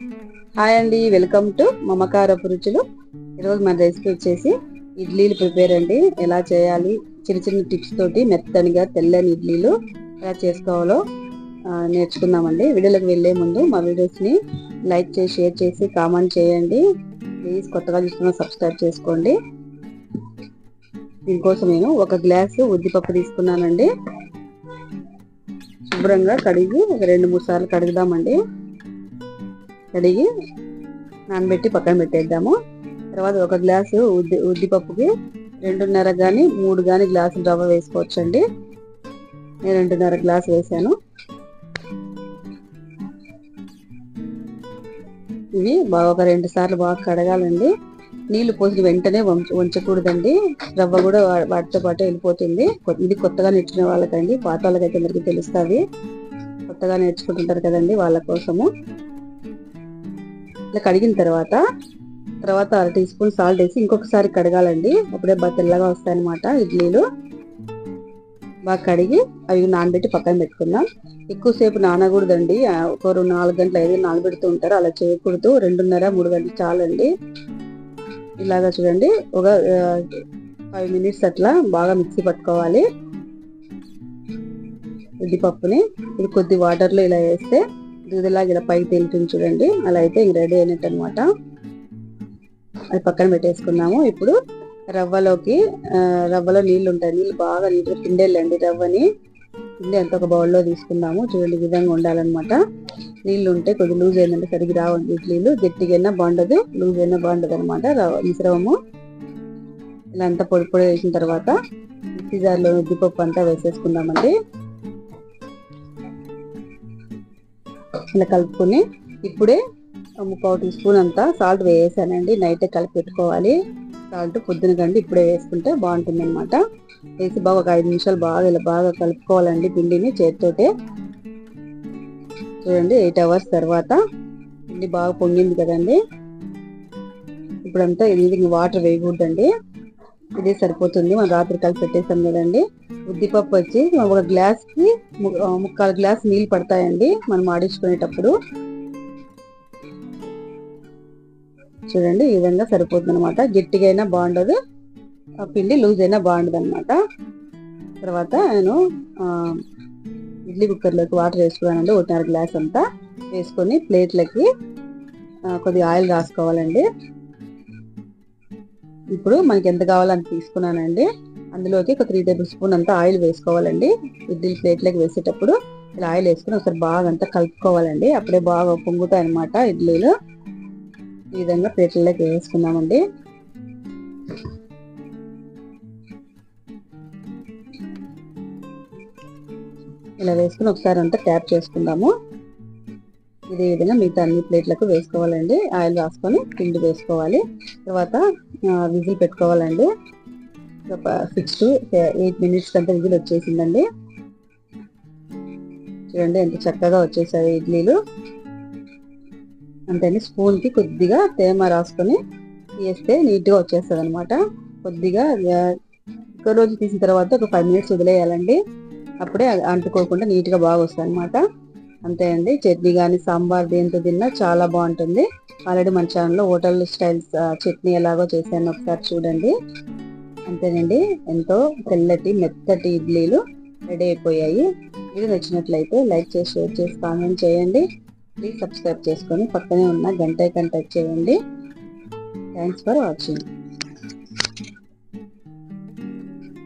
Hi అండి welcome to మమకారపు రుచులు ఈరోజు మన రెసిపీ వచ్చేసి ఇడ్లీలు ప్రిపేర్ అండి. ఎలా చేయాలి? చిన్న చిన్న టిప్స్ తోటి మెత్తనిగా తెల్లని ఇడ్లీలు ఎలా చేసుకోవాలో నేర్చుకుందామండి. వీడియోలకు వెళ్ళే ముందు మా వీడియోస్ని లైక్ చేసి షేర్ చేసి కామెంట్ చేయండి. ప్లీజ్ కొత్తగా చూస్తున్న సబ్స్క్రైబ్ చేసుకోండి. దీనికోసం నేను ఒక గ్లాసు ఉద్దిపప్పు తీసుకున్నానండి. శుభ్రంగా కడిగి ఒక రెండు మూడు సార్లు కడుగుదామండి. కడిగి నానబెట్టి పక్కన పెట్టేద్దాము. తర్వాత ఒక గ్లాసు ఉద్ది ఉద్దిపప్పుకి రెండున్నర కానీ మూడు కానీ గ్లాసులు రవ్వ వేసుకోవచ్చండి. నేను రెండున్నర గ్లాస్ వేసాను. ఇవి బాగా ఒక రెండు సార్లు బాగా కడగాలండి. నీళ్ళు పోసిన వెంటనే ఉంచకూడదండి రవ్వ కూడా వాటితో పాటు వెళ్ళిపోతుంది. ఇది కొత్తగా నేర్చుకునే వాళ్ళకండి. పాత వాళ్ళకైతే అందరికీ తెలుస్తుంది. కొత్తగా నేర్చుకుంటుంటారు కదండి వాళ్ళ కోసము. ఇలా కడిగిన తర్వాత తర్వాత అర టీ స్పూన్ సాల్ట్ వేసి ఇంకొకసారి కడగాలండి. అప్పుడే బాగా తెల్లగా వస్తాయన్నమాట ఇడ్లీలు. బాగా కడిగి అవి నానబెట్టి పక్కన పెట్టుకుందాం. ఎక్కువసేపు నానకూడదండి. ఒక రెండు నాలుగు గంటలు ఐదు నానబెడుతూ ఉంటారు. అలా చేయకూడదు. రెండున్నర మూడు గంటలు చాలండి. ఇలాగా చూడండి. ఒక ఫైవ్ మినిట్స్ అట్లా బాగా మిక్సీ పట్టుకోవాలి. ఉద్దిపప్పుని. ఇది కొద్ది వాటర్లో ఇలా వేస్తే దూదలాగా ఇలా పైకి తేలుతుంది చూడండి. అలా అయితే ఇంక రెడీ అయినట్టు అనమాట అది పక్కన పెట్టేసుకున్నాము. ఇప్పుడు రవ్వలోకి రవ్వలో నీళ్ళు ఉంటాయి. నీళ్ళు బాగా నీళ్ళు పిండేళ్ళండి రవ్వని. పిండి అంత ఒక బౌల్లో తీసుకున్నాము చూడండి విధంగా ఉండాలన్నమాట. నీళ్ళు ఉంటే కొద్ది లూజ్ అయిందంటే సరిగ్గా రావండి ఇడ్లీలు గట్టిగా అయినా బాగుండదు లూజ్ అయినా బాగుండదు అనమాట మిశ్రమము. ఇలా అంతా పొడి పొడి వేసిన తర్వాత మిక్సీ జార్లో ఉద్దిపప్పు అంతా వేసేసుకుందామండి. ఇలా కలుపుకొని ఇప్పుడే ముప్పావు టీ స్పూన్ అంతా సాల్ట్ వేసానండి. నైట్ కలిపి పెట్టుకోవాలి. సాల్ట్ పొద్దున కండి ఇప్పుడే వేసుకుంటే బాగుంటుంది అనమాట వేసి బాగా ఒక ఐదు నిమిషాలు బాగా ఇలా బాగా కలుపుకోవాలండి పిండిని చేతితోటే. చూడండి ఎయిట్ అవర్స్ తర్వాత పిండి బాగా పొంగింది కదండి. ఇప్పుడంతా ఇది వాటర్ వేయకూడదండి. ఇదే సరిపోతుంది. మనం రాత్రి కలిపి పెట్టేసాం కదండి ఉద్దిపప్పు వచ్చి ఒక గ్లాస్కి ము- ముక్కాలు గ్లాస్ నీళ్ళు పడతాయండి. మనం ఆడించుకునేటప్పుడు. చూడండి ఈ విధంగా సరిపోతుంది అనమాట గట్టిగా అయినా బాగుండదు. ఆ పిండి లూజ్ అయినా బాగుండదు అనమాట తర్వాత నేను ఇడ్లీ కుక్కర్లోకి వాటర్ వేసుకున్నానండి. ఒకటిన్నర గ్లాస్ అంతా వేసుకొని ప్లేట్లకి కొద్దిగా ఆయిల్ రాసుకోవాలండి. ఇప్పుడు మనకి ఎంత కావాలో తీసుకున్నానండి. అందులోకి ఒక త్రీ టేబుల్ స్పూన్ అంతా ఆయిల్ వేసుకోవాలండి. ఇడ్లీ ప్లేట్లోకి వేసేటప్పుడు ఇలా ఆయిల్ వేసుకుని ఒకసారి బాగా అంతా కలుపుకోవాలండి. అప్పుడే బాగా పొంగుతాయి అనమాట ఇడ్లీలు. ఈ విధంగా ప్లేట్లలోకి వేసుకున్నామండి ఇలా వేసుకుని ఒకసారి అంతా ట్యాప్ చేసుకుందాము. ఇదే విధంగా మిగతా అన్ని ప్లేట్లకు వేసుకోవాలండి. ఆయిల్ రాసుకొని పిండి వేసుకోవాలి. తర్వాత విజిల్ పెట్టుకోవాలండి. ఒక సిక్స్ టు ఎయిట్ మినిట్స్ అంతా విజిల్ వచ్చేసిందండి. చూడండి ఎంత చక్కగా వచ్చేసాయి ఇడ్లీలు. అంతే స్పూన్కి కొద్దిగా తేమ రాసుకొని వేస్తే నీట్గా వచ్చేస్తుంది అనమాట కొద్దిగా ఒక రోజు తీసిన తర్వాత ఒక ఫైవ్ మినిట్స్ వదిలేయాలండి. అప్పుడే అంటుకోకుండా నీట్గా బాగా వస్తుంది అనమాట అంతే అండి. చట్నీ కానీ సాంబార్ దేంతో తిన్నా చాలా బాగుంటుంది. ఆల్రెడీ మన ఛానల్లో హోటల్ స్టైల్స్ చట్నీ ఎలాగో చేశాను ఒకసారి చూడండి. అంతేనండి. ఎంతో తెల్లటి మెత్తటి ఇడ్లీలు రెడీ అయిపోయాయి. మీరు నచ్చినట్లయితే లైక్ చేసి షేర్ చేసి కామెంట్ చేయండి. ప్లీజ్ సబ్స్క్రైబ్ చేసుకొని పక్కనే ఉన్న గంట కంటాక్ట్ చేయండి. Thanks for watching.